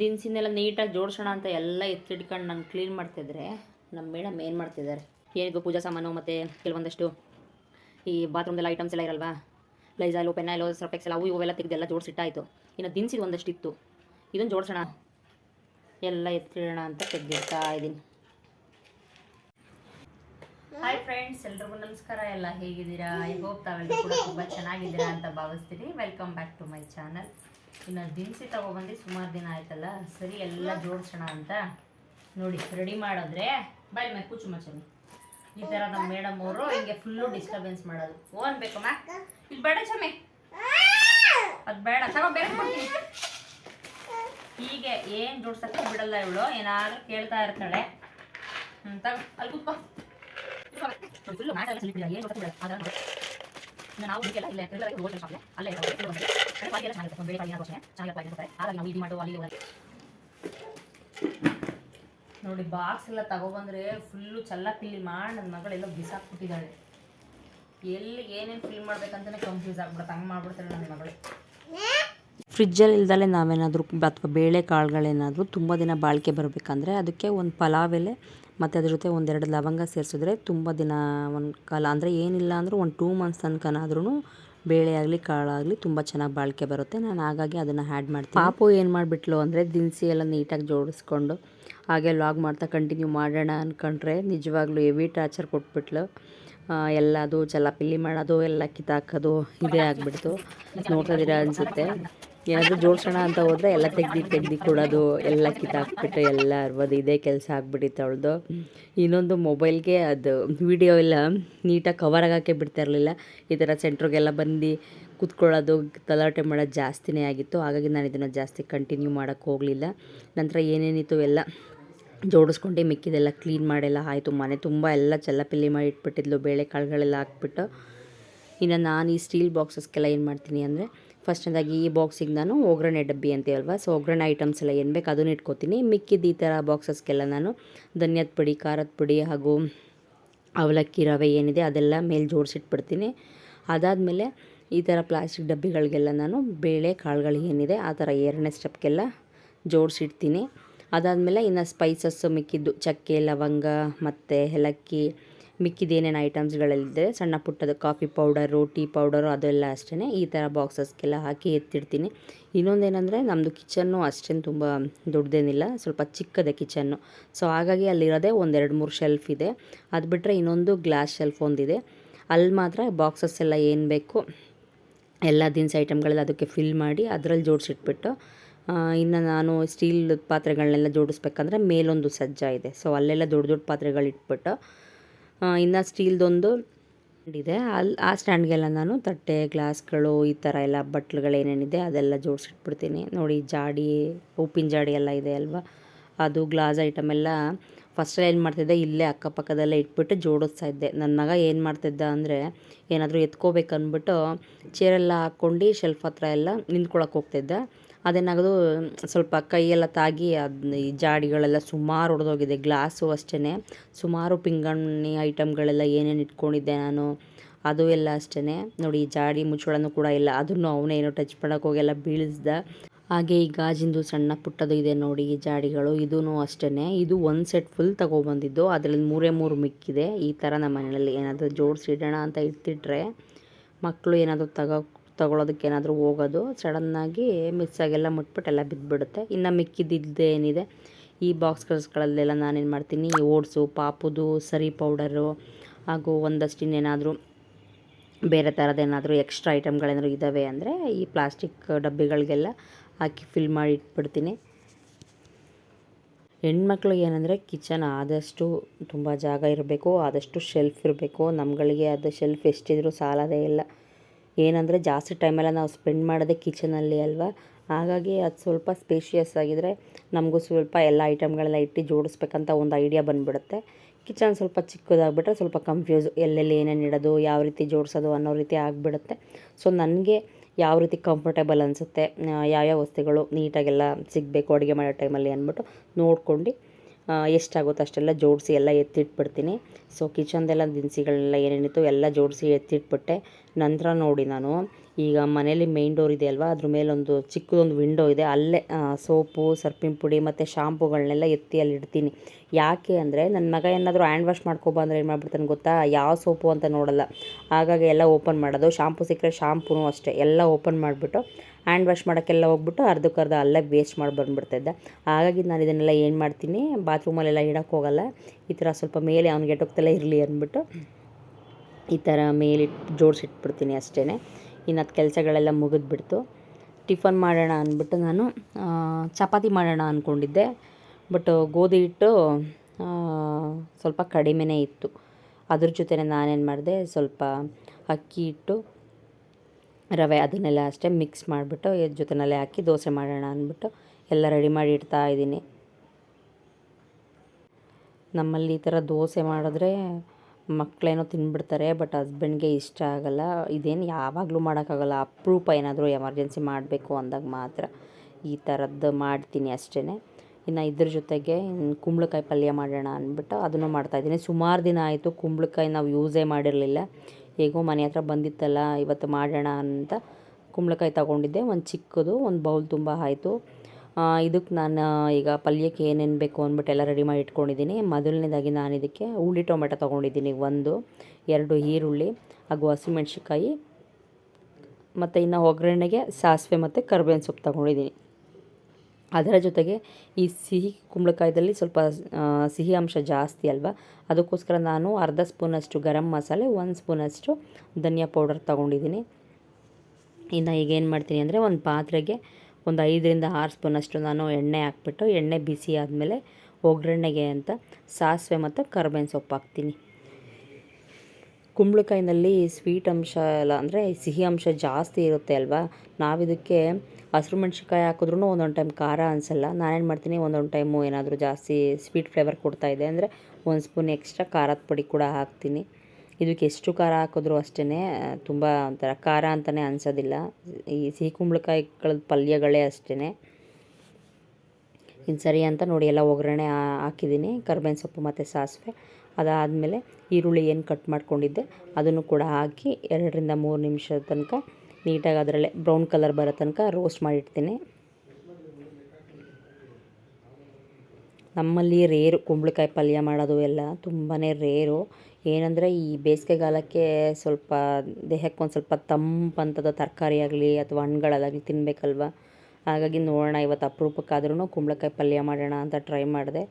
ದಿನಸಿನೆಲ್ಲ ನೀಟಾಗಿ ಜೋಡಿಸೋಣ ಅಂತ ಎಲ್ಲ ಎತ್ತಿಟ್ಕೊಂಡು ನಾನು ಕ್ಲೀನ್ ಮಾಡ್ತಿದ್ರೆ ನಮ್ಮ ಮೇಡಮ್ ಏನು ಮಾಡ್ತಿದ್ದಾರೆ? ಏನಿಗೂ ಪೂಜಾ ಸಾಮಾನು ಮತ್ತು ಕೆಲವೊಂದಷ್ಟು ಈ ಬಾತ್ರೂಮ್ದೆಲ್ಲ ಐಟಮ್ಸ್ ಎಲ್ಲ ಇರಲ್ವಾ? ಲೈಜಾಲು ಪೆನ್ನಾಲು ಸರ್ಫೆಕ್ಸ್ ಎಲ್ಲ, ಅವು ಇವೆಲ್ಲ ತೆಗೆದೆಲ್ಲ ಜೋಡಿಸಿಟ್ಟಾಯಿತು. ಇನ್ನು ದಿನಸಿದು ಒಂದಷ್ಟು ಇತ್ತು. ಇದನ್ನು ಜೋಡಿಸೋಣ. ಎಲ್ಲ ಎತ್ತಿಡೋಣ ಅಂತ ತೆಗೆದಿಡ್ತಾ ಇದ್ದೀನಿ. ಹಾಯ್ ಫ್ರೆಂಡ್ಸ್ ಎಲ್ರಿಗೂ ನಮಸ್ಕಾರ. ಎಲ್ಲ ಹೇಗಿದ್ದೀರಾ? ಐ ಹೋಪ್ ತಾವೆಲ್ಲರೂ ಕೂಡ ತುಂಬ ಚೆನ್ನಾಗಿದ್ದೀರಾ ಅಂತ ಭಾವಿಸ್ತೀನಿ. Welcome back to my channel ಇನ್ನು ದಿನಸಿ ತಗೊಬಂದು ಸುಮಾರು ದಿನ ಆಯ್ತಲ್ಲ, ಸರಿ ಎಲ್ಲ ಜೋಡಿಸೋಣ ಅಂತ ನೋಡಿ ರೆಡಿ ಮಾಡಿದ್ರೆ ಬಾಯ್ ಮೇ ಕೂಚು ಮಚ್ಚಿ ಈ ಥರ ನಮ್ಮ ಮೇಡಮ್ ಅವರು ಹಿಂಗೆ ಫುಲ್ಲು ಡಿಸ್ಟರ್ಬೆನ್ಸ್ ಮಾಡೋದು. ಓನ್ ಬೇಕಮ್ಮ? ಇಲ್ಲಿ ಬೇಡ ಚಮೆ ಅದು ಬೇಡ, ತಗೋ ಬೇರೆ ಕೊಡ್ತೀನಿ. ಹೀಗೆ ಏನು ಜೋಡ್ಸಕ್ಕೆ ಬಿಡಲ್ಲ ಇವಳು, ಏನಾದರೂ ಕೇಳ್ತಾ ಇರ್ತಾಳೆ. ಹ್ಞೂ ತಗೋ, ಅಲ್ಲಿ ಕೂತ್ಕೋ. ಏನು ನಾವು ಇದಕ್ಕೆಲ್ಲ ಇಲ್ಲೇ. ಅಲ್ಲೇ ಇರೋದು. ಇದು ಬಂದು ಕ್ವಾಲಿಟಿ ಎಲ್ಲ ಚೆನ್ನಾಗಿರುತ್ತೆ ಬೇಳೆ ಕಾಯಿ ಅಷ್ಟೇ ಚೆನ್ನಾಗಿ ಕ್ವಾಲಿಟಿ ಇರ್ತಾರೆ ಹಾಗಾಗಿ ನಾವು ಇದು ಮಾಡು ಅಲ್ಲಿ ನೋಡಿ ಬಾಕ್ಸ್ ಎಲ್ಲ ತಗೊಬಂದ್ರೆ ಫುಲ್ಲು ಚಲ್ಲ ಪಿಲ್ಲಿ ಮಾಡಿ ನನ್ನ ಮಗಳೆಲ್ಲ ಬಿಸಾಕ್ಬಿಟ್ಟಿದ್ದಾಳೆ. ಎಲ್ಲಿ ಏನೇನು ಫಿಲ್ ಮಾಡ್ಬೇಕಂತಾನೆ ಕನ್ಫ್ಯೂಸ್ ಆಗ್ಬಿಡುತ್ತೆ. ಹಂಗೆ ಮಾಡ್ಬಿಡ್ತಾಳೆ ನನ್ನ ಮಗಳು. ಫ್ರಿಜ್ಜಲ್ಲಿ ಇಲ್ದಲೆ ನಾವೇನಾದರೂ ಅಥವಾ ಬೇಳೆ ಕಾಳುಗಳೇನಾದರೂ ತುಂಬ ದಿನ ಬಾಳಿಕೆ ಬರಬೇಕಂದ್ರೆ ಅದಕ್ಕೆ ಒಂದು ಪಲಾವ್ ಎಲೆ ಮತ್ತು ಅದ್ರ ಜೊತೆ ಒಂದೆರಡು ಲವಂಗ ಸೇರಿಸಿದ್ರೆ ತುಂಬ ದಿನ ಒಂದು ಕಾಲ, ಅಂದರೆ ಏನಿಲ್ಲ ಅಂದರೂ ಒಂದು ಟೂ ಮಂತ್ಸ್ ತನಕನಾದ್ರೂ ಬೇಳೆ ಆಗಲಿ ಕಾಳಾಗಲಿ ತುಂಬ ಚೆನ್ನಾಗಿ ಬಾಳಿಕೆ ಬರುತ್ತೆ. ನಾನು ಹಾಗಾಗಿ ಅದನ್ನು ಹ್ಯಾಡ್ ಮಾಡ್ತೀನಿ. ಪಾಪು ಏನು ಮಾಡಿಬಿಟ್ಲು ಅಂದರೆ ದಿನಸಿ ಎಲ್ಲ ನೀಟಾಗಿ ಜೋಡಿಸ್ಕೊಂಡು ಹಾಗೆ ಲಾಗ್ ಮಾಡ್ತಾ ಕಂಟಿನ್ಯೂ ಮಾಡೋಣ ಅಂದ್ಕೊಂಡ್ರೆ ನಿಜವಾಗ್ಲೂ ಹೆವಿ ಟಾರ್ಚರ್ ಕೊಟ್ಬಿಟ್ಲು. ಎಲ್ಲದು ಚಲಾಪಿಲ್ಲಿ ಮಾಡೋದು, ಎಲ್ಲ ಕಿತ್ತಾಕೋದು, ಇದೇ ಆಗಿಬಿಡ್ತು. ನೋಡ್ತಾ ಅನಿಸುತ್ತೆ. ಏನಾದರೂ ಜೋಡಿಸೋಣ ಅಂತ ಹೋದ್ರೆ ಎಲ್ಲ ತೆಗ್ದು ತೆಗ್ದು ಕೊಡೋದು, ಎಲ್ಲ ಕಿತ್ತಾಕ್ಬಿಟ್ಟು ಎಲ್ಲ ಅರ್ಬೋದು ಇದೇ ಕೆಲಸ ಆಗ್ಬಿಟ್ಟಿತ್ತು ಅವಳದು. ಇನ್ನೊಂದು ಮೊಬೈಲ್ಗೆ ಅದು ವಿಡಿಯೋ ಎಲ್ಲ ನೀಟಾಗಿ ಕವರ್ ಆಗೋಕ್ಕೆ ಬಿಡ್ತಾ ಇರಲಿಲ್ಲ. ಈ ಥರ ಸೆಂಟ್ರಿಗೆಲ್ಲ ಬಂದು ಕೂತ್ಕೊಳ್ಳೋದು, ತಲಾಟೆ ಮಾಡೋದು ಜಾಸ್ತಿನೇ ಆಗಿತ್ತು. ಹಾಗಾಗಿ ನಾನು ಇದನ್ನು ಜಾಸ್ತಿ ಕಂಟಿನ್ಯೂ ಮಾಡೋಕ್ಕೆ ಹೋಗಲಿಲ್ಲ. ನಂತರ ಏನೇನಿತ್ತು ಎಲ್ಲ ಜೋಡಿಸ್ಕೊಂಡು, ಮಿಕ್ಕಿದೆಲ್ಲ ಕ್ಲೀನ್ ಮಾಡೆಲ್ಲ. ಆಯಿತು, ಮನೆ ತುಂಬ ಎಲ್ಲ ಚೆಲ್ಲಪಿಲ್ಲಿ ಮಾಡಿ ಇಟ್ಬಿಟ್ಟಿದ್ಲು, ಬೇಳೆ ಕಾಳುಗಳೆಲ್ಲ ಹಾಕ್ಬಿಟ್ಟು. ಇನ್ನು ನಾನು ಈ ಸ್ಟೀಲ್ ಬಾಕ್ಸಸ್ಗೆಲ್ಲ ಏನು ಮಾಡ್ತೀನಿ ಅಂದರೆ ಫಸ್ಟ್ನೇದಾಗಿ ಈ ಬಾಕ್ಸಿಗೆ ನಾನು ಒಗ್ಗರಣೆ ಡಬ್ಬಿ ಅಂತೀವಲ್ವ? ಸೊ ಒಗ್ಗರಣೆ ಐಟಮ್ಸ್ ಎಲ್ಲ ಏನು ಬೇಕು ಅದನ್ನು ಇಟ್ಕೋತೀನಿ. ಮಿಕ್ಕಿದ ಈ ಥರ ಬಾಕ್ಸಸ್ಗೆಲ್ಲ ನಾನು ಧನ್ಯದ ಪುಡಿ, ಖಾರದ ಪುಡಿ ಹಾಗೂ ಅವಲಕ್ಕಿ ರವೆ ಏನಿದೆ ಅದೆಲ್ಲ ಮೇಲೆ ಜೋಡಿಸಿಟ್ಬಿಡ್ತೀನಿ. ಅದಾದಮೇಲೆ ಈ ಥರ ಪ್ಲಾಸ್ಟಿಕ್ ಡಬ್ಬಿಗಳಿಗೆಲ್ಲ ನಾನು ಬೇಳೆ, ಕಾಳುಗಳು ಏನಿದೆ ಆ ಥರ ಎರಡನೇ ಸ್ಟೆಪ್ಗೆಲ್ಲ ಜೋಡಿಸಿಡ್ತೀನಿ. ಅದಾದಮೇಲೆ ಇನ್ನು ಸ್ಪೈಸಸ್ಸು ಮಿಕ್ಕಿದ್ದು ಚಕ್ಕೆ, ಲವಂಗ ಮತ್ತು ಏಲಕ್ಕಿ ಮಿಕ್ಕಿದ ಏನೇನು ಐಟಮ್ಸ್ಗಳಲ್ಲಿದೆ ಸಣ್ಣ ಪುಟ್ಟದ ಕಾಫಿ ಪೌಡರು ಟೀ ಪೌಡರು ಅದೆಲ್ಲ ಅಷ್ಟೇ ಈ ಥರ ಬಾಕ್ಸಸ್ಗೆಲ್ಲ ಹಾಕಿ ಎತ್ತಿಡ್ತೀನಿ. ಇನ್ನೊಂದೇನೆಂದರೆ ನಮ್ಮದು ಕಿಚನ್ನು ಅಷ್ಟೇನು ತುಂಬ ದೊಡ್ಡದೇನಿಲ್ಲ, ಸ್ವಲ್ಪ ಚಿಕ್ಕದೆ ಕಿಚನ್ನು. ಸೊ ಹಾಗಾಗಿ ಅಲ್ಲಿರೋದೇ ಒಂದೆರಡು ಮೂರು ಶೆಲ್ಫ್ ಇದೆ. ಅದು ಬಿಟ್ಟರೆ ಇನ್ನೊಂದು ಗ್ಲಾಸ್ ಶೆಲ್ಫ್ ಒಂದಿದೆ. ಅಲ್ಲಿ ಮಾತ್ರ ಬಾಕ್ಸಸ್ ಎಲ್ಲ ಏನು ಬೇಕು, ಎಲ್ಲ ದಿನಸಿ ಐಟಮ್ಗಳೆಲ್ಲ ಅದಕ್ಕೆ ಫಿಲ್ ಮಾಡಿ ಅದರಲ್ಲಿ ಜೋಡಿಸಿಟ್ಬಿಟ್ಟು ಇನ್ನು ನಾನು ಸ್ಟೀಲ್ ಪಾತ್ರೆಗಳನ್ನೆಲ್ಲ ಜೋಡಿಸ್ಬೇಕಂದ್ರೆ ಮೇಲೊಂದು ಸಜ್ಜ ಇದೆ. ಸೊ ಅಲ್ಲೆಲ್ಲ ದೊಡ್ಡ ದೊಡ್ಡ ಪಾತ್ರೆಗಳು ಇಟ್ಬಿಟ್ಟು ಇನ್ನು ಸ್ಟೀಲ್ದೊಂದು ಇದೆ. ಅಲ್ಲಿ ಆ ಸ್ಟ್ಯಾಂಡ್ಗೆಲ್ಲ ನಾನು ತಟ್ಟೆ, ಗ್ಲಾಸ್ಗಳು, ಈ ಥರ ಎಲ್ಲ ಬಟ್ಲುಗಳು ಏನೇನಿದೆ ಅದೆಲ್ಲ ಜೋಡಿಸಿಟ್ಬಿಡ್ತೀನಿ. ನೋಡಿ, ಜಾಡಿ, ಉಪ್ಪಿನ ಜಾಡಿ ಎಲ್ಲ ಇದೆ ಅಲ್ವಾ? ಅದು ಗ್ಲಾಸ್ ಐಟಮ್ ಎಲ್ಲ ಫಸ್ಟ್ ಏನು ಮಾಡ್ತಿದ್ದೆ, ಇಲ್ಲೇ ಅಕ್ಕಪಕ್ಕದಲ್ಲೇ ಇಟ್ಬಿಟ್ಟು ಜೋಡಿಸ್ತಾ ಇದ್ದೆ. ನನ್ನ ಮಗ ಏನು ಮಾಡ್ತಿದ್ದ ಅಂದರೆ, ಏನಾದರೂ ಎತ್ಕೋಬೇಕು ಅಂದ್ಬಿಟ್ಟು ಚೇರೆಲ್ಲ ಹಾಕ್ಕೊಂಡು ಶೆಲ್ಫ್ ಹತ್ರ ಎಲ್ಲ ನಿಂತ್ಕೊಳಕ್ಕೆ ಹೋಗ್ತಿದ್ದ. ಅದೇನಾಗೋದು ಸ್ವಲ್ಪ ಕೈಯೆಲ್ಲ ತಾಗಿ ಅದು ಈ ಜಾಡಿಗಳೆಲ್ಲ ಸುಮಾರು ಒಡೆದೋಗಿದೆ. ಗ್ಲಾಸು ಅಷ್ಟೇ ಸುಮಾರು ಪಿಂಗಾಣಿ ಐಟಮ್ಗಳೆಲ್ಲ ಏನೇನು ಇಟ್ಕೊಂಡಿದ್ದೆ ನಾನು, ಅದು ಎಲ್ಲ ಅಷ್ಟೇ ನೋಡಿ, ಈ ಜಾಡಿ ಮುಚ್ಚಳನೂ ಕೂಡ ಇಲ್ಲ. ಅದನ್ನು ಅವನೇನೋ ಟಚ್ ಮಾಡೋಕೆ ಹೋಗೆಲ್ಲ ಬೀಳಿಸ್ದ. ಹಾಗೆ ಈ ಗಾಜಿಂದು ಸಣ್ಣ ಪುಟ್ಟದು ಇದೆ ನೋಡಿ ಈ ಜಾಡಿಗಳು. ಇದೂ ಅಷ್ಟೇ ಇದು ಒಂದು ಸೆಟ್ ಫುಲ್ ತೊಗೊಬಂದಿದ್ದು. ಅದರಲ್ಲಿ ಮೂರೇ ಮೂರು ಮಿಕ್ಕಿದೆ ಈ ಥರ ನಮ್ಮ ಮನೆಯಲ್ಲಿ ಏನಾದರೂ ಜೋಡಿಸಿಡೋಣ ಅಂತ ಇಟ್ಟಿಟ್ರೆ ಮಕ್ಕಳು ಏನಾದರೂ ತಗೋ ತಗೊಳ್ಳೋದಕ್ಕೆ ಏನಾದರೂ ಹೋಗೋದು, ಸಡನ್ನಾಗಿ ಮಿಕ್ಸಾಗೆಲ್ಲ ಮುಟ್ಬಿಟ್ಟು ಎಲ್ಲ ಬಿದ್ದುಬಿಡುತ್ತೆ ಇನ್ನು ಮಿಕ್ಕಿದ್ದು ಏನಿದೆ, ಈ ಬಾಕ್ಸ್ಗಳಲ್ಲೆಲ್ಲ ನಾನೇನು ಮಾಡ್ತೀನಿ ಓಟ್ಸು ಪಾಪುದು, ಸರಿ ಪೌಡರು, ಹಾಗೂ ಒಂದಷ್ಟು ಇನ್ನೇನಾದರೂ ಬೇರೆ ಥರದ್ದೇನಾದರೂ ಎಕ್ಸ್ಟ್ರಾ ಐಟಮ್ಗಳೇನಾದ್ರೂ ಇದ್ದಾವೆ ಅಂದರೆ ಈ ಪ್ಲಾಸ್ಟಿಕ್ ಡಬ್ಬಿಗಳಿಗೆಲ್ಲ ಹಾಕಿ ಫಿಲ್ ಮಾಡಿ ಇಟ್ಬಿಡ್ತೀನಿ. ಹೆಣ್ಮಕ್ಳಿಗೆ ಏನಂದರೆ ಕಿಚನ್ ಆದಷ್ಟು ತುಂಬ ಜಾಗ ಇರಬೇಕು, ಆದಷ್ಟು ಶೆಲ್ಫ್ ಇರಬೇಕು. ನಮ್ಗಳಿಗೆ ಅದು ಶೆಲ್ಫ್ ಎಷ್ಟಿದ್ರೂ ಸಾಲದೇ ಇಲ್ಲ. ಏನಂದರೆ ಜಾಸ್ತಿ ಟೈಮೆಲ್ಲ ನಾವು ಸ್ಪೆಂಡ್ ಮಾಡೋದೇ ಕಿಚನಲ್ಲಿ ಅಲ್ವಾ? ಹಾಗಾಗಿ ಅದು ಸ್ವಲ್ಪ ಸ್ಪೇಷಿಯಸ್ ಆಗಿದ್ದರೆ ನಮಗೂ ಸ್ವಲ್ಪ ಎಲ್ಲ ಐಟಮ್ಗಳೆಲ್ಲ ಇಟ್ಟು ಜೋಡಿಸ್ಬೇಕಂತ ಒಂದು ಐಡಿಯಾ ಬಂದುಬಿಡುತ್ತೆ. ಕಿಚನ್ ಸ್ವಲ್ಪ ಚಿಕ್ಕದಾಗ್ಬಿಟ್ರೆ ಸ್ವಲ್ಪ ಕನ್ಫ್ಯೂಸ್ ಎಲ್ಲೆಲ್ಲಿ ಏನೇನು ಇಡೋದು, ಯಾವ ರೀತಿ ಜೋಡಿಸೋದು ಅನ್ನೋ ರೀತಿ ಆಗಿಬಿಡುತ್ತೆ. ಸೊ ನನಗೆ ಯಾವ ರೀತಿ ಕಂಫರ್ಟೇಬಲ್ ಅನಿಸುತ್ತೆ ಯಾವ್ಯಾವ ವಸ್ತುಗಳು ನೀಟಾಗೆಲ್ಲ ಸಿಗಬೇಕು ಅಡುಗೆ ಮಾಡೋ ಟೈಮಲ್ಲಿ ಅಂದ್ಬಿಟ್ಟು ನೋಡ್ಕೊಂಡು ಎಷ್ಟಾಗುತ್ತೋ ಅಷ್ಟೆಲ್ಲ ಜೋಡಿಸಿ ಎಲ್ಲ ಎತ್ತಿಟ್ಬಿಡ್ತೀನಿ. ಸೊ ಕಿಚನ್ದೆಲ್ಲ ದಿನಸಿಗಳೆಲ್ಲ ಏನೇನಿತ್ತು ಎಲ್ಲ ಜೋಡಿಸಿ ಎತ್ತಿಟ್ಬಿಟ್ಟೆ. ನಂತರ ನೋಡಿ ನಾನು ಈಗ ಮನೇಲಿ ಮೇನ್ ಡೋರ್ ಇದೆ ಅಲ್ವಾ? ಅದ್ರ ಮೇಲೊಂದು ಚಿಕ್ಕದೊಂದು ವಿಂಡೋ ಇದೆ. ಅಲ್ಲೇ ಸೋಪು, ಸರ್ಪಿನ ಪುಡಿ ಮತ್ತು ಶಾಂಪುಗಳನ್ನೆಲ್ಲ ಎತ್ತಿ ಅಲ್ಲಿ ಇಡ್ತೀನಿ. ಯಾಕೆ ಅಂದರೆ ನನ್ನ ಮಗ ಏನಾದರೂ ಹ್ಯಾಂಡ್ ವಾಶ್ ಮಾಡ್ಕೊಬಂದ್ರೆ ಏನು ಮಾಡ್ಬಿಡ್ತಾನೆ ಗೊತ್ತಾ? ಯಾವ ಸೋಪು ಅಂತ ನೋಡಲ್ಲ. ಹಾಗಾಗಿ ಎಲ್ಲ ಓಪನ್ ಮಾಡೋದು. ಶಾಂಪು ಸಿಕ್ಕರೆ ಶಾಂಪೂ ಅಷ್ಟೇ. ಎಲ್ಲ ಓಪನ್ ಮಾಡಿಬಿಟ್ಟು ಹ್ಯಾಂಡ್ ವಾಶ್ ಮಾಡೋಕ್ಕೆಲ್ಲ ಹೋಗ್ಬಿಟ್ಟು ಅರ್ಧಕ್ಕರ್ಧ ಅಲ್ಲೇ ವೇಸ್ಟ್ ಮಾಡಿ ಬಂದುಬಿಡ್ತಾಯಿದ್ದೆ ಹಾಗಾಗಿ ನಾನು ಇದನ್ನೆಲ್ಲ ಏನು ಮಾಡ್ತೀನಿ? ಬಾತ್ರೂಮಲ್ಲೆಲ್ಲ ಇಡೋಕ್ಕೆ ಹೋಗಲ್ಲ. ಈ ಥರ ಸ್ವಲ್ಪ ಮೇಲೆ ಅವ್ನಿಗೆ ಎಟೋಗ್ತಲೇ ಇರಲಿ ಅಂದ್ಬಿಟ್ಟು ಈ ಥರ ಮೇಲೆ ಜೋಡಿಸಿಟ್ಬಿಡ್ತೀನಿ ಅಷ್ಟೇ ಅದು ಕೆಲಸಗಳೆಲ್ಲ ಮುಗಿದ್ಬಿಡ್ತು. ಟಿಫನ್ ಮಾಡೋಣ ಅಂದ್ಬಿಟ್ಟು ನಾನು ಚಪಾತಿ ಮಾಡೋಣ ಅಂದ್ಕೊಂಡಿದ್ದೆ ಬಟ್ ಗೋಧಿ ಹಿಟ್ಟು ಸ್ವಲ್ಪ ಕಡಿಮೆನೇ ಇತ್ತು. ಅದ್ರ ಜೊತೆನೇ ನಾನೇನು ಮಾಡಿದೆ, ಸ್ವಲ್ಪ ಅಕ್ಕಿ ಹಿಟ್ಟು, ರವೆ ಅದನ್ನೆಲ್ಲ ಅಷ್ಟೇ ಮಿಕ್ಸ್ ಮಾಡಿಬಿಟ್ಟು ಇದ್ರ ಜೊತೆನಲ್ಲೇ ಹಾಕಿ ದೋಸೆ ಮಾಡೋಣ ಅಂದ್ಬಿಟ್ಟು ಎಲ್ಲ ರೆಡಿ ಮಾಡಿ ಇಡ್ತಾ ಇದ್ದೀನಿ. ನಮ್ಮಲ್ಲಿ ಈ ಥರ ದೋಸೆ ಮಾಡಿದ್ರೆ ಮಕ್ಕಳೇನೋ ತಿಂದ್ಬಿಡ್ತಾರೆ ಬಟ್ ಹಸ್ಬೆಂಡ್ಗೆ ಇಷ್ಟ ಆಗಲ್ಲ. ಇದೇನು ಯಾವಾಗಲೂ ಮಾಡೋಕ್ಕಾಗಲ್ಲ. ಅಪರೂಪ ಏನಾದರೂ ಎಮರ್ಜೆನ್ಸಿ ಮಾಡಬೇಕು ಅಂದಾಗ ಮಾತ್ರ ಈ ಥರದ್ದು ಮಾಡ್ತೀನಿ ಅಷ್ಟೇ ಇನ್ನು ಇದ್ರ ಜೊತೆಗೆ ಕುಂಬಳಕಾಯಿ ಪಲ್ಯ ಮಾಡೋಣ ಅಂದ್ಬಿಟ್ಟು ಅದನ್ನು ಮಾಡ್ತಾಯಿದ್ದೀನಿ ಸುಮಾರು ದಿನ ಆಯಿತು ಕುಂಬಳಕಾಯಿ ನಾವು ಯೂಸೇ ಮಾಡಿರಲಿಲ್ಲ. ಹೇಗೋ ಮನೆ ಹತ್ರ ಬಂದಿತ್ತಲ್ಲ, ಇವತ್ತು ಮಾಡೋಣ ಅಂತ ಕುಂಬಳಕಾಯಿ ತಗೊಂಡಿದ್ದೆ. ಒಂದು ಚಿಕ್ಕದು, ಒಂದು ಬೌಲ್ ತುಂಬ ಆಯಿತು. ಇದಕ್ಕೆ ನಾನು ಈಗ ಪಲ್ಯಕ್ಕೆ ಏನೇನು ಬೇಕು ಅಂದ್ಬಿಟ್ಟು ಎಲ್ಲ ರೆಡಿ ಮಾಡಿ ಇಟ್ಕೊಂಡಿದ್ದೀನಿ ಮೊದಲನೇದಾಗಿ ನಾನು ಇದಕ್ಕೆ ಹುಳಿ ಟೊಮೆಟೊ ತೊಗೊಂಡಿದ್ದೀನಿ ಒಂದು, ಎರಡು ಈರುಳ್ಳಿ, ಹಾಗೂ ಹಸಿಮೆಣ್ಸಿಕಾಯಿ ಮತ್ತು ಇನ್ನು ಒಗ್ಗರಣೆಗೆ ಸಾಸಿವೆ ಮತ್ತು ಕರ್ಬೇವಿನ ಸೊಪ್ಪು ತೊಗೊಂಡಿದ್ದೀನಿ ಅದರ ಜೊತೆಗೆ ಈ ಸಿಹಿ ಕುಂಬಳಕಾಯಿದಲ್ಲಿ ಸ್ವಲ್ಪ ಸಿಹಿ ಅಂಶ ಜಾಸ್ತಿ ಅಲ್ವಾ? ಅದಕ್ಕೋಸ್ಕರ ನಾನು ಅರ್ಧ ಸ್ಪೂನಷ್ಟು ಗರಂ ಮಸಾಲೆ, ಒಂದು ಸ್ಪೂನಷ್ಟು ಧನಿಯಾ ಪೌಡರ್ ತೊಗೊಂಡಿದ್ದೀನಿ ಇನ್ನು ಈಗ ಏನು ಮಾಡ್ತೀನಿ ಅಂದರೆ ಒಂದು ಪಾತ್ರೆಗೆ ಒಂದು ಐದರಿಂದ ಆರು ಸ್ಪೂನಷ್ಟು ನಾನು ಎಣ್ಣೆ ಹಾಕ್ಬಿಟ್ಟು ಎಣ್ಣೆ ಬಿಸಿ ಆದಮೇಲೆ ಒಗ್ಗರಣೆಗೆ ಅಂತ ಸಾಸಿವೆ ಮತ್ತು ಕರ್ಬೇವಿನ ಸೊಪ್ಪು ಹಾಕ್ತೀನಿ. ಕುಂಬಳಕಾಯಿನಲ್ಲಿ ಸ್ವೀಟ್ ಅಂಶ ಎಲ್ಲ ಅಂದರೆ ಸಿಹಿ ಅಂಶ ಜಾಸ್ತಿ ಇರುತ್ತೆ ಅಲ್ವಾ? ನಾವಿದಕ್ಕೆ ಹಸಿರು ಮೆಣ್ಸಿನ್ಕಾಯಿ ಹಾಕಿದ್ರೂ ಒಂದೊಂದು ಟೈಮ್ ಖಾರ ಅನಿಸಲ್ಲ. ನಾನೇನು ಮಾಡ್ತೀನಿ, ಒಂದೊಂದು ಟೈಮು ಏನಾದರೂ ಜಾಸ್ತಿ ಸ್ವೀಟ್ ಫ್ಲೇವರ್ ಕೊಡ್ತಾ ಇದೆ ಅಂದರೆ ಒಂದು ಸ್ಪೂನ್ ಎಕ್ಸ್ಟ್ರಾ ಖಾರದ ಪುಡಿ ಕೂಡ ಹಾಕ್ತೀನಿ. ಇದಕ್ಕೆ ಎಷ್ಟು ಖಾರ ಹಾಕಿದ್ರೂ ಅಷ್ಟೇ ತುಂಬ ಒಂಥರ ಖಾರ ಅಂತಲೇ ಅನಿಸೋದಿಲ್ಲ. ಈ ಸಿಹಿ ಕುಂಬಳಕಾಯಿಗಳ ಪಲ್ಯಗಳೇ ಅಷ್ಟೇ ಇನ್ನು ಸರಿ ಅಂತ ನೋಡಿ ಎಲ್ಲ ಒಗ್ಗರಣೆ ಹಾಕಿದ್ದೀನಿ. ಕರ್ಬೇವಿನ ಸೊಪ್ಪು ಮತ್ತು ಸಾಸಿವೆ. ಅದಾದಮೇಲೆ ಈರುಳ್ಳಿ ಏನು ಕಟ್ ಮಾಡ್ಕೊಂಡಿದ್ದೆ, ಅದನ್ನು ಕೂಡ ಹಾಕಿ ಎರಡರಿಂದ ಮೂರು ನಿಮಿಷದ ತನಕ ನೀಟಾಗಿ ಅದರಲ್ಲೇ ಬ್ರೌನ್ ಕಲರ್ ಬರೋ ತನಕ ರೋಸ್ಟ್ ಮಾಡಿಡ್ತೀನಿ. ನಮ್ಮಲ್ಲಿ ರೇರು, ಕುಂಬಳಕಾಯಿ ಪಲ್ಯ ಮಾಡೋದು ಎಲ್ಲ ತುಂಬಾ ರೇರು. ಏನಂದರೆ ಈ ಬೇಸಿಗೆಗಾಲಕ್ಕೆ ಸ್ವಲ್ಪ ದೇಹಕ್ಕೆ ಒಂದು ಸ್ವಲ್ಪ ತಂಪಂಥದ್ದು ತರಕಾರಿ ಆಗಲಿ ಅಥವಾ ಹಣ್ಣುಗಳಲ್ಲಾಗಲಿ ತಿನ್ನಬೇಕಲ್ವ ಹಾಗಾಗಿ ನೋಡೋಣ ಇವತ್ತು ಅಪರೂಪಕ್ಕಾದ್ರೂ ಕುಂಬಳಕಾಯಿ ಪಲ್ಯ ಮಾಡೋಣ ಅಂತ ಟ್ರೈ ಮಾಡಿದೆ.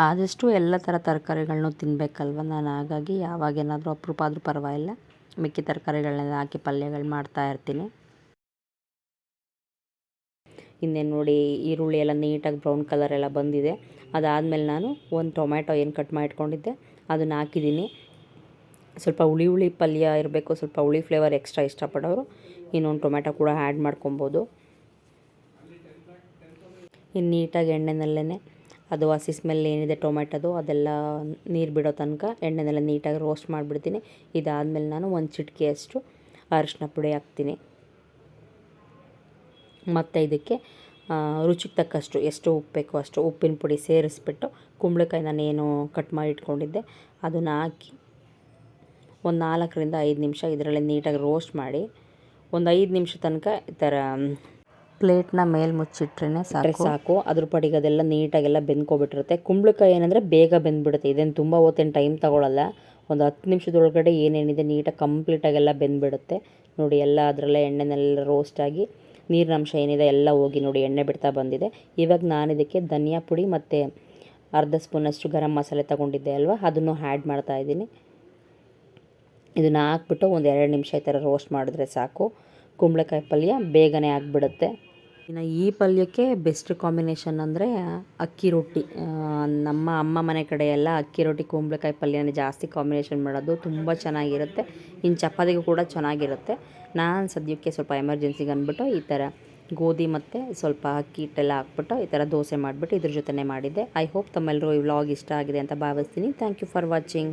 ಆದಷ್ಟು ಎಲ್ಲ ಥರ ತರಕಾರಿಗಳನ್ನೂ ತಿನ್ನಬೇಕಲ್ವ ನಾನು? ಹಾಗಾಗಿ ಯಾವಾಗೇನಾದರೂ ಅಪರೂಪ ಆದರೂ ಪರವಾಗಿಲ್ಲ. ಮಿಕ್ಕಿ ತರಕಾರಿಗಳನ್ನೆಲ್ಲ ಹಾಕಿ ಪಲ್ಯಗಳು ಮಾಡ್ತಾ ಇನ್ನೇನು ನೋಡಿ ಈರುಳ್ಳಿ ಎಲ್ಲ ನೀಟಾಗಿ ಬ್ರೌನ್ ಕಲರ್ ಎಲ್ಲ ಬಂದಿದೆ. ಅದಾದಮೇಲೆ ನಾನು ಒಂದು ಟೊಮ್ಯಾಟೊ ಏನು ಕಟ್ ಮಾಡಿಟ್ಕೊಂಡಿದ್ದೆ ಅದನ್ನು ಹಾಕಿದ್ದೀನಿ. ಸ್ವಲ್ಪ ಹುಳಿ ಹುಳಿ ಪಲ್ಯ ಇರಬೇಕು, ಸ್ವಲ್ಪ ಹುಳಿ ಫ್ಲೇವರ್ ಎಕ್ಸ್ಟ್ರಾ ಇಷ್ಟಪಡೋರು ಇನ್ನೊಂದು ಟೊಮ್ಯಾಟೊ ಕೂಡ ಆ್ಯಡ್ ಮಾಡ್ಕೊಬೋದು. ಇನ್ನು ನೀಟಾಗಿ ಎಣ್ಣೆನಲ್ಲೇ ಅದು ಹಸಿ ಸ್ಮೆಲ್ ಏನಿದೆ ಟೊಮ್ಯಾಟೋದು, ಅದೆಲ್ಲ ನೀರು ಬಿಡೋ ತನಕ ಎಣ್ಣೆನೆಲ್ಲ ನೀಟಾಗಿ ರೋಸ್ಟ್ ಮಾಡಿಬಿಡ್ತೀನಿ. ಇದಾದಮೇಲೆ ನಾನು ಒಂದು ಚಿಟಕಿಯಷ್ಟು ಅರಿಶಿನ ಪುಡಿ ಹಾಕ್ತೀನಿ. ಮತ್ತು ಇದಕ್ಕೆ ರುಚಿಗೆ ತಕ್ಕಷ್ಟು ಎಷ್ಟು ಉಪ್ಪು ಬೇಕೋ ಅಷ್ಟು ಉಪ್ಪಿನ ಪುಡಿ ಸೇರಿಸ್ಬಿಟ್ಟು ಕುಂಬಳಕಾಯಿ ನಾನು ಏನು ಕಟ್ ಮಾಡಿ ಇಟ್ಕೊಂಡಿದ್ದೆ. ಅದನ್ನು ಹಾಕಿ ಒಂದು ನಾಲ್ಕರಿಂದ ಐದು ನಿಮಿಷ ಇದರಲ್ಲಿ ನೀಟಾಗಿ ರೋಸ್ಟ್ ಮಾಡಿ, ಒಂದು ಐದು ನಿಮಿಷ ತನಕ ಈ ಥರ ಪ್ಲೇಟ್ನ ಮೇಲೆ ಮುಚ್ಚಿಟ್ರೆ ಸಾಕು. ಸಾಕು. ಅದ್ರ ಪಡಿಗೆ ಅದೆಲ್ಲ ನೀಟಾಗೆಲ್ಲ ಬೆಂದ್ಕೊಬಿಟ್ಟಿರುತ್ತೆ. ಕುಂಬಳಕಾಯಿ ಏನಂದರೆ ಬೇಗ ಬೆಂದ್ಬಿಡುತ್ತೆ. ಇದೇನು ತುಂಬ ಹೊತ್ತೇನು ಟೈಮ್ ತೊಗೊಳಲ್ಲ. ಒಂದು ಹತ್ತು ನಿಮಿಷದೊಳಗಡೆ ಏನೇನಿದೆ ನೀಟಾಗಿ ಕಂಪ್ಲೀಟಾಗೆಲ್ಲ ಬೆಂದ್ಬಿಡುತ್ತೆ. ನೋಡಿ ಎಲ್ಲ ಅದರಲ್ಲೇ ಎಣ್ಣೆನೆಲ್ಲ ರೋಸ್ಟಾಗಿ ನೀರಿನ ಅಂಶ ಏನಿದೆ ಎಲ್ಲ ಹೋಗಿ ನೋಡಿ ಎಣ್ಣೆ ಬಿಡ್ತಾ ಬಂದಿದೆ. ಇವಾಗ ನಾನು ಇದಕ್ಕೆ ಧನಿಯಾ ಪುಡಿ ಮತ್ತು ಅರ್ಧ ಸ್ಪೂನಷ್ಟು ಗರಂ ಮಸಾಲೆ ತಗೊಂಡಿದ್ದೆ ಅಲ್ವಾ? ಅದನ್ನು ಆ್ಯಡ್ ಮಾಡ್ತಾ ಇದ್ದೀನಿ. ಇದನ್ನು ಹಾಕ್ಬಿಟ್ಟು ಒಂದು ಎರಡು ನಿಮಿಷ ಈ ಥರ ರೋಸ್ಟ್ ಮಾಡಿದ್ರೆ ಸಾಕು. ಕುಂಬಳಕಾಯಿ ಪಲ್ಯ ಬೇಗನೆ ಆಗಿಬಿಡುತ್ತೆ. ಇನ್ನು ಈ ಪಲ್ಯಕ್ಕೆ ಬೆಸ್ಟ್ ಕಾಂಬಿನೇಷನ್ ಅಂದರೆ ಅಕ್ಕಿ ರೊಟ್ಟಿ. ನಮ್ಮ ಅಮ್ಮ ಮನೆ ಕಡೆ ಎಲ್ಲ ಅಕ್ಕಿ ರೊಟ್ಟಿ, ಕುಂಬಳಕಾಯಿ ಪಲ್ಯನೇ ಜಾಸ್ತಿ ಕಾಂಬಿನೇಷನ್ ಮಾಡೋದು. ತುಂಬ ಚೆನ್ನಾಗಿರುತ್ತೆ. ಇನ್ನು ಚಪಾತಿಗೂ ಕೂಡ ಚೆನ್ನಾಗಿರುತ್ತೆ. ನಾನು ಸದ್ಯಕ್ಕೆ ಸ್ವಲ್ಪ ಎಮರ್ಜೆನ್ಸಿಗೆ ಅಂದ್ಬಿಟ್ಟು ಈ ಥರ ಗೋಧಿ ಮತ್ತು ಸ್ವಲ್ಪ ಅಕ್ಕಿ ಹಿಟ್ಟೆಲ್ಲ ಹಾಕ್ಬಿಟ್ಟು ಈ ಥರ ದೋಸೆ ಮಾಡಿಬಿಟ್ಟು ಇದ್ರ ಜೊತೆನೇ ಮಾಡಿದ್ದೆ. ಐ ಹೋಪ್ ತಮ್ಮೆಲ್ಲರೂ ಈ ವ್ಲಾಗ್ ಇಷ್ಟ ಆಗಿದೆ ಅಂತ ಭಾವಿಸ್ತೀನಿ. Thank you for watching